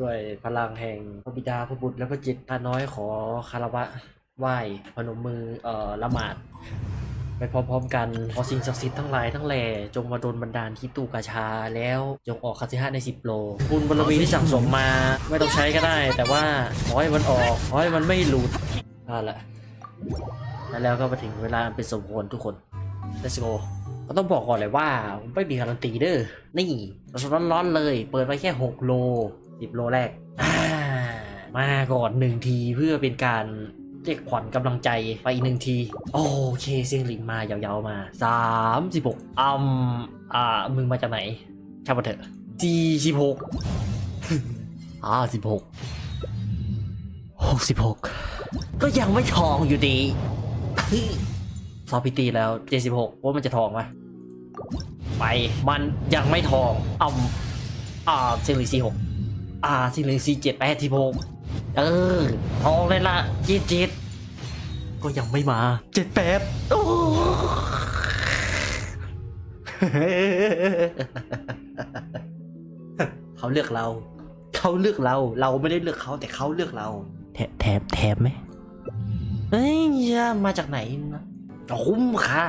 ด้วยพลังแห่งพระบิดาพระบุตรและพระจิตรข้าน้อยขอคารวะไหว้พนมมือเอ่อละหมาด ไปพร้อมๆกันขอสิ่งศักดิ์สิทธิ์ทั้งหลายทั้งแหล่จงมาโดนบันดาลที่ตู้กาชา แล้วจงออกคาสิฮะในสิบโลบุญบารมีที่สั่งสมมาไม่ต้องใช้ก็ได้ แต่ว่าขอให้มันออกขอให้มันไม่หลุดนั่นแหละแล้วแล้วก็มาถึงเวลาเป็นสมควรทุกคน let's go ก็ต้องบอกก่อนเลยว่าไม่มีการันตีเด้อ นี่สดร้อนๆเลย เปิดไปแค่ 6 โล 10โลแรก มาก่อนหนึ่งทีเพื่อเป็นการเรียกขวัญกำลังใจไปอีกหนึ่งที โอเคเซียงหลิงมายาวๆมา 36อืมอ่ามึงมาจากไหนช่างมาเถอะ46อ่า16 66ก็ยังไม่ทองอยู่ดีซอพิตีแล้ว76ว่ามันจะทองไหมไปมันยังไม่ทองอ่ำอ่าเซิลิซีหก อ่าซิลิซีเจ็ดแปดสิบหกเออทองเลยละจีดจีดก็ยังไม่มาเจ็ดแปดโอ้เขาเลือกเรา เขาเลือกเรา เราไม่ได้เลือกเขาแต่เขาเลือกเรา แถแถมแถมไหมเฮ้ยมาจากไหนนะคุ้มค่า